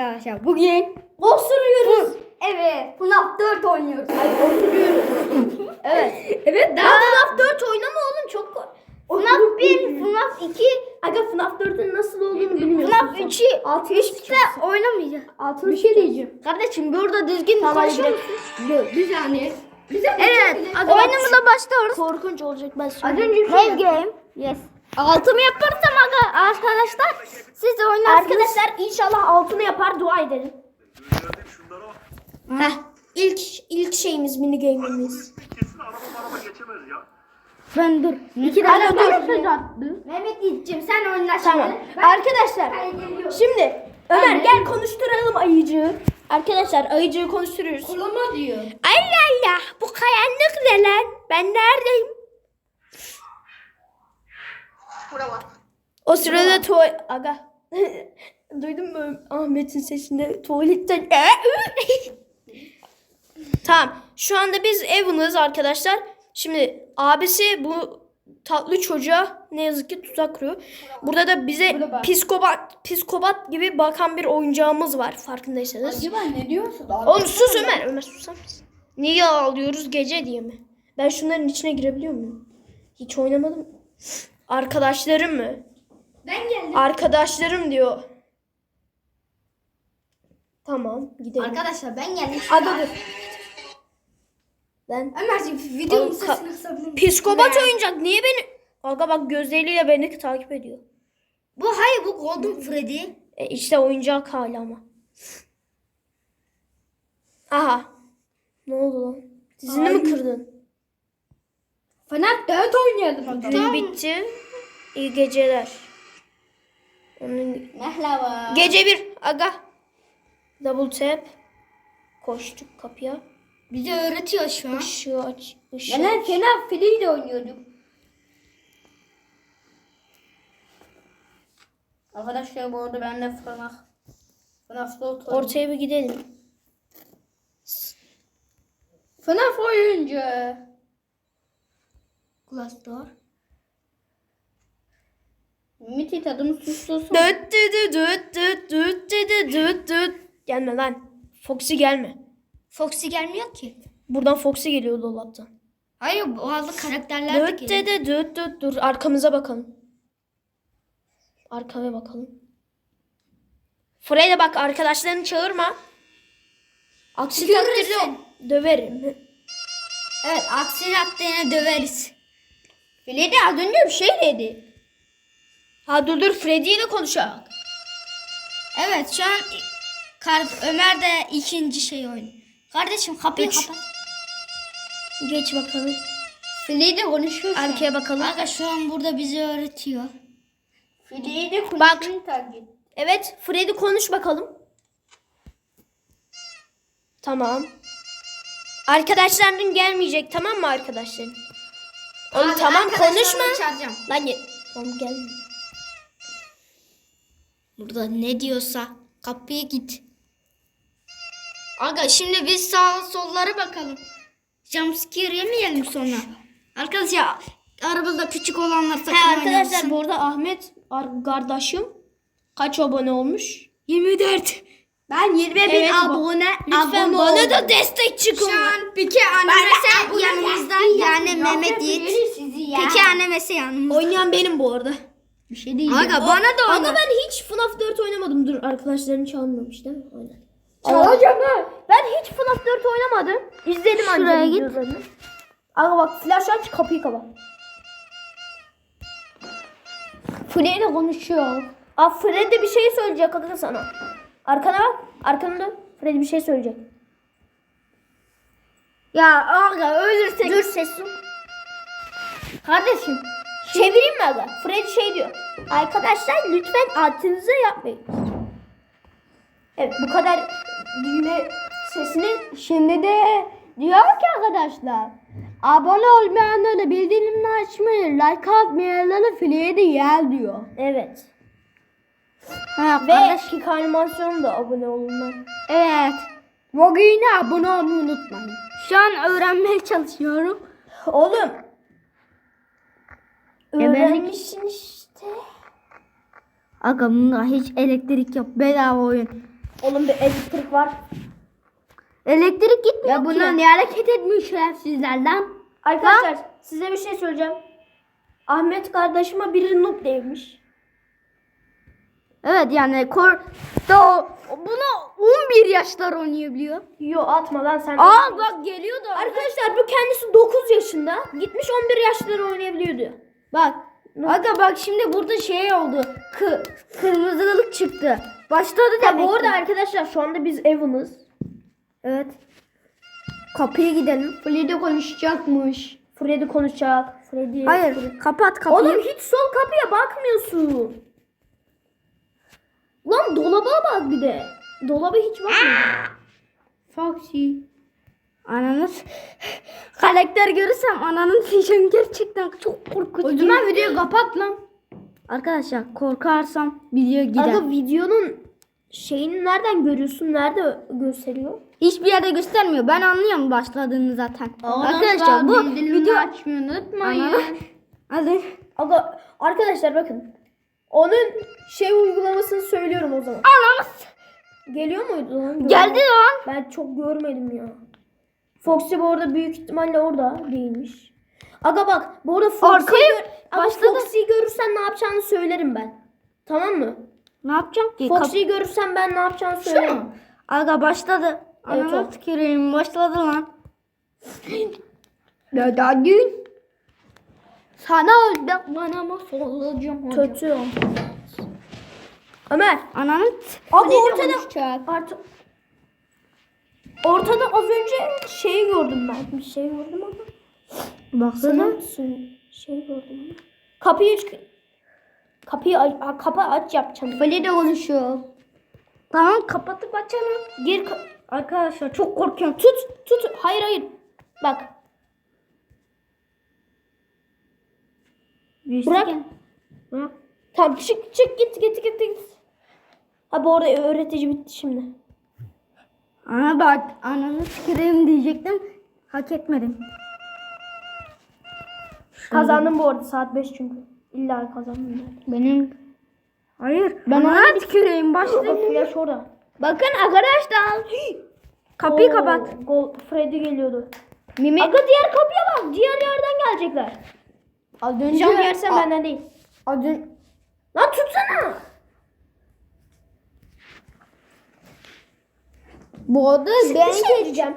arkadaşlar. Bugün osuruyoruz. Evet. FNAF 4 oynuyoruz. Evet. Evet Daha FNAF 4 oynama oğlum çok kolay. FNAF 1, FNAF 2, Aga FNAF 4'ün nasıl olduğunu bilmiyorum. FNAF 3'ü 63'te oynamayacağız. Altını bir şey diyeceğim. Kardeşim burada düzgün hadi musun? Bir saniye. Bize Evet. Bak, Oyunumuza başlıyoruz. Korkunç olacak ben Az önce Save game. Yes. Altımı yaparsam arkadaşlar siz de oynarsınız. Arkadaşlar inşallah altını yapar dua edelim. Heh, ilk ilk şeyimiz mini game'imiz. Kesin araba araba geçemez ya. ben dur. İki dakika dur. Mehmet Yiğit'ciğim sen oyna şimdi. Tamam. Ben- Arkadaşlar Ben şimdi Ömer gel konuşturalım ayıcığı. Arkadaşlar ayıcığı konuşturuyoruz. Kulama diyor. Allah Allah bu kayanlık ne lan? Ben neredeyim? Bravo. O sırada tuval... Aga. Duydun mu Ahmet'in sesinde tuvaletten... tamam. Şu anda biz Evan'ız arkadaşlar. Şimdi abisi bu tatlı çocuğa ne yazık ki tuzak kuruyor. Burada da bize Burada psikopat psikopat gibi bakan bir oyuncağımız var farkındaysanız. Acaba ne diyorsun? Oğlum sus Ömer. Ömer susar mısın? Niye ağlıyoruz gece diye mi? Ben şunların içine girebiliyor muyum? Hiç oynamadım. Arkadaşlarım mı? Ben geldim. Arkadaşlarım diyor. Tamam gidelim. Arkadaşlar ben geldim. Aga dur. Ben Ömerciğim videonun Oğlum, sesini kısabilir misin? psikopat oyuncak niye beni Aga bak gözleriyle beni takip ediyor. Bu hayır bu Golden Freddy. E işte oyuncak hala ama. Aha. Ne oldu lan? Dizini mi kırdın? FNAF 4 oynayalım. Gün bitti. İyi geceler. Onun Merhaba. Gece bir aga. Double tap. Koştuk kapıya. Bize öğretiyor şu an. Işığı aç. Işığı. FNAF Freddy de oynuyorduk. Arkadaşlar bu arada ben de FNAF FNAF 4 oynuyorum. Ortaya bir gidelim. FNAF oyuncu. Glassdoor. Ümit tadını suçlusun. Düt düt düt düt düt düt düt düt. Gelme lan. Foxy gelme. Foxy gelmiyor ki. Buradan Foxy geliyor dolaptan. Hayır bazı karakterler de Düt geliyor. düt düt düt dur arkamıza bakalım. Arkaya bakalım. Fred'e bak arkadaşlarını çağırma. Aksi takdirde Görürsün. döverim. Evet aksi yaptığını döveriz. Freddy az önce bir şey dedi. Ha dur dur Freddy ile konuşalım. Evet şu an Kar- Ömer de ikinci şey oynuyor. Kardeşim kapıyı Üç. kapat. Geç bakalım. Freddy de konuşuyor. Arkaya bakalım. Aga şu an burada bizi öğretiyor. Freddy de Bak. takip. Evet Freddy konuş bakalım. Tamam. Arkadaşların gelmeyecek tamam mı arkadaşların? Oğlum Abi, tamam konuşma. çağıracağım. Lan ye- Oğlum gelme. Burada ne diyorsa kapıya git. Aga şimdi biz sağa sollara bakalım. Jumpscare yemeyelim sonra. Arkadaşlar arabada küçük olanlar sakın He arkadaşlar oynamasın. bu arada Ahmet ar- kardeşim kaç abone olmuş? 24. Ben 20 Evet, bu- Lütfen bana da destek çıkın. Şu an Pike annemesi yanımızda. Yani Mehmet Yiğit. Pike annemesi yanımızda. Oynayan benim bu arada. Bir şey değil. Aga bana da Ama ben hiç FNAF 4 oynamadım. Dur arkadaşlarını çalmamış değil mi? Aynen. Çalacağım ha. Ben hiç FNAF 4 oynamadım. İzledim Şuraya ancak git. videolarını. Aga bak flash aç kapıyı kapat. Freddy konuşuyor. Aa Freddy bir şey söyleyecek aga sana. Arkana bak. Arkana dön. Freddy bir şey söyleyecek. Ya aga ölürsek. Dur ses ol. Kardeşim çevireyim mi aga? Freddy şey diyor. Arkadaşlar lütfen altınızı yapmayın. Evet bu kadar düğme sesini Şimdi de diyor ki arkadaşlar. Abone olmayanları bildirimleri açmayı, like atmayanları fileye de yer diyor. evet. Ha, Ve kick animasyonu da abone olunlar. Evet. Bugün abone olmayı unutmayın. Şu an öğrenmeye çalışıyorum. Oğlum. Öğrenmişsin işte. Aga bunda hiç elektrik yok. Bedava oyun. Oğlum bir elektrik var. Elektrik gitmiyor Ya ya bunlar bunlar ne hareket etmiyor şerefsizlerden. Arkadaşlar size bir şey söyleyeceğim. Ahmet kardeşime biri noob demiş. Evet yani kor da o- bunu 11 yaşlar oynayabiliyor. Yo atma lan sen. Aa bak geliyor da. Arkadaşlar bu kendisi 9 yaşında. Gitmiş 11 yaşları oynayabiliyor diyor. Bak. Aga bak şimdi burada şey oldu. Kı kırmızılık çıktı. Başladı demek bu arada arkadaşlar şu anda biz Evan'ız. Evet. Kapıya gidelim. Freddy konuşacakmış. Freddy konuşacak. Freddy. Hayır, kapat kapıyı. Oğlum hiç sol kapıya bakmıyorsun. Lan dolaba bak bir de. Dolaba hiç bakmıyor. Foxy. Ananız. Karakter görürsem ananın diyeceğim gerçekten çok korkunç. O zaman videoyu kapat lan. Arkadaşlar korkarsam video gider. Aga videonun şeyini nereden görüyorsun? Nerede gösteriyor? Hiçbir yerde göstermiyor. Ben anlıyorum başladığını zaten. Arkadaşlar bu video açmayı unutmayın. Hadi. Aga arkadaşlar bakın. Onun şey uygulamasını söylüyorum o zaman. Anamız. Geliyor muydu lan? Geldi lan. Ben çok görmedim ya. Foxy bu arada büyük ihtimalle orada değilmiş. Aga bak bu arada Foxy'yi gör-. Foxy'yi görürsen ne yapacağını söylerim ben. Tamam mı? Ne yapacağım ki? Foxy'yi görürsen ben ne yapacağını söylerim. Aga başladı. Evet, Ananı tüküreyim başladı lan. Da gün. Sana bana mı sorulacağım Kötü. Ömer. Ananı t- Abi ortada artık Ortada az önce şeyi gördüm ben. Bir şey gördüm ama. Baksana. Şey gördüm. Kapıyı aç. Kapıyı aç, kapı aç yapacağım. Freddy konuşuyor. Tamam kapatıp açalım. Gir ka- Arkadaşlar çok korkuyorum. tut tut. Hayır hayır. Bak. Birisi Bırak. gel. Bırak. Tamam çık çık git git git git. Ha bu arada öğretici bitti şimdi. Ana bak ananı tüküreyim diyecektim. Hak etmedim. Kazandım bu arada saat 5 çünkü. İlla kazandım ben. Benim Hayır. ben ona tüküreyim başladı. Bak flash orada. Bakın arkadaşlar. Kapıyı Oo, kapat. Gol Freddy geliyordu. Mimi Aga diğer kapıya bak. Diğer yerden gelecekler. Az önce Cam yersen benden değil. az önce Lan tutsana. bu arada ben şey diyeceğim.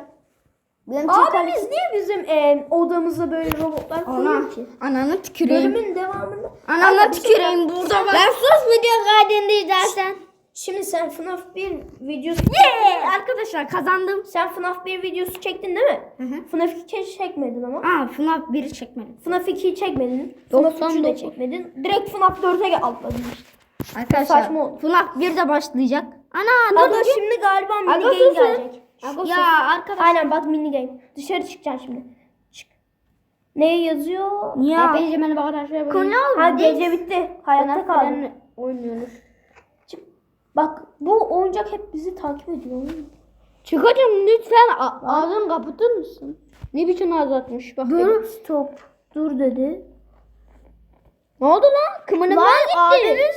ben Abimiz niye bizim e, odamıza böyle robotlar koyuyor ki? ananı tüküreyim. Bölümün devamında. Ananı şey tüküreyim burada bak. Ben sus video kaydında izlersen. Şimdi sen FNAF 1 videosu Yeah! Arkadaşlar kazandım. Sen FNAF 1 videosu çektin değil mi? Hı hı. FNAF 2 çekmedin ama. Aa FNAF 1'i çekmedim. FNAF 2'yi çekmedin. FNAF 3'ü de 99. çekmedin. Direkt FNAF 4'e gel- atladın işte. Arkadaşlar Saçma oldu. FNAF 1 de başlayacak. Ana Aga dur. şimdi galiba mini Aga game susun. gelecek. Aga Ya arkadaşlar. Aynen bak mini game. Dışarı çıkacaksın şimdi. Çık. Ne yazıyor? Ya. Hepinize merhaba arkadaşlar. Konu Ha gece bitti. Hayatta kaldık. oynuyoruz. Bak bu oyuncak hep bizi takip ediyor. Çıkacağım lütfen A- ağzını kapatır mısın? Ne biçim ağız atmış bak. Dur stop. Dur dedi. Ne oldu lan? Kımırdalar Lan gitti. abimiz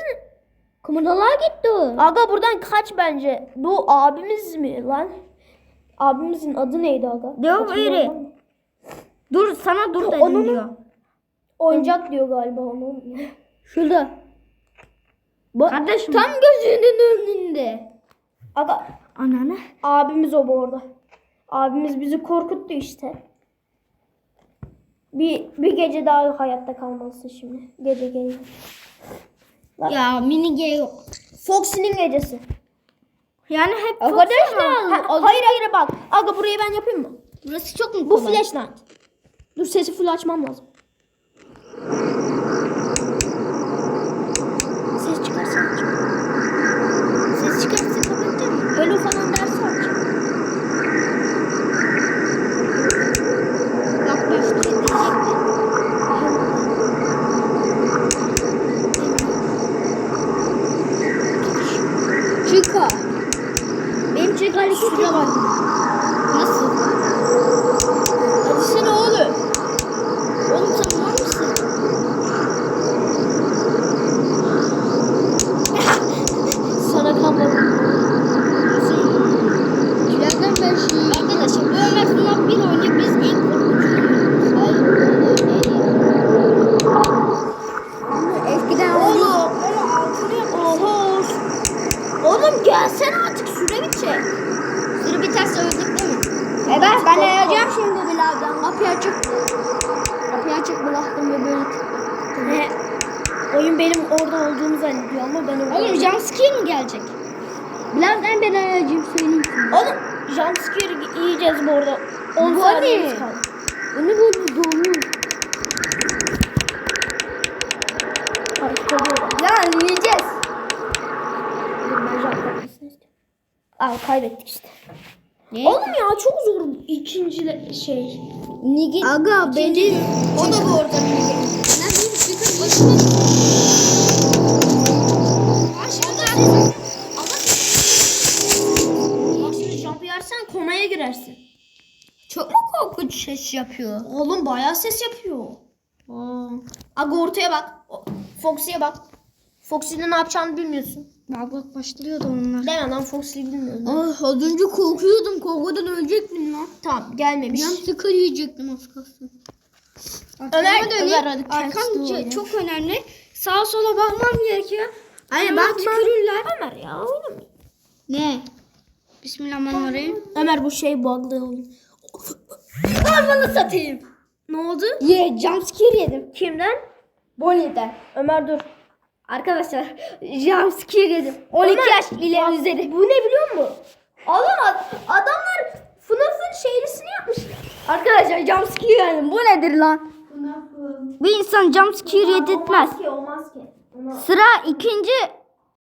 Kımırdalar gitti o. Aga buradan kaç bence. Bu abimiz mi lan? Abimizin adı neydi aga? Yok, öyle. Dur sana dur dedim Onun- diyor. Oyuncak diyor galiba onun. Şurada. Bak, Kardeşim. Tam gözünün önünde. Aga Ananı. abimiz o bu arada. Abimiz bizi korkuttu işte. Bir bir gece daha hayatta kalmalısın şimdi. Gece geliyor. Ya mini G yok. Foxy'nin gecesi. Yani hep Arkadaşlar. Ha, hayır hayır bak. Aga burayı ben yapayım mı? Burası çok mu Bu kolay? flashlight. Dur sesi full açmam lazım. Açacağım. Ses çıkarsa kapatacağım. Hello falan derse açacağım. Bak başlıyor diyecekti. Çıka. Benim çık hareketine bak. Jumpscare mi gelecek? Bilal'den ben arayacağım söyleyeyim sana. Oğlum jumpscare yiyeceğiz bu arada. 10 Bu saniyemiz kaldı. Bu ne böyle dolu? Ya yiyeceğiz. Ben. Al kaybettik işte. Ne? Oğlum ya çok zor ikinci şey. Nigi. Aga beni. O da bu arada Nigi. Bak ses yapıyor? Oğlum bayağı ses yapıyor. Aa. Aga ortaya bak. Foxy'ye bak. Foxy'de ne yapacağını bilmiyorsun. Bak bak başlıyordu onlar. Deme lan Foxy'yi bilmiyorum. Ah az önce korkuyordum. Korkudan ölecektim lan. Tamam gelmemiş. Yan sıkı yiyecektim az kalsın. Ömer. Ömer hadi Arkam çok önemli. Sağa sola bakmam gerekiyor. Hayır bak tükürürler. Ömer ya oynamayın. Ne? Bismillahirrahmanirrahim. Ömer bu şey bug'lı oyun. Parmağını satayım. Ne oldu? Ye jumpscare yedim. Kimden? Bonnie'den. Ömer dur. Arkadaşlar jumpscare yedim. 12 Ömer, yaş ile bak, üzeri. Bu ne biliyor musun? Ad- adamlar FNAF'ın şeylisini yapmışlar. Arkadaşlar jumpscare yedim. Bu nedir lan? Bir insan jumpscare yedirtmez. Maske o maske. Ona- Sıra ikinci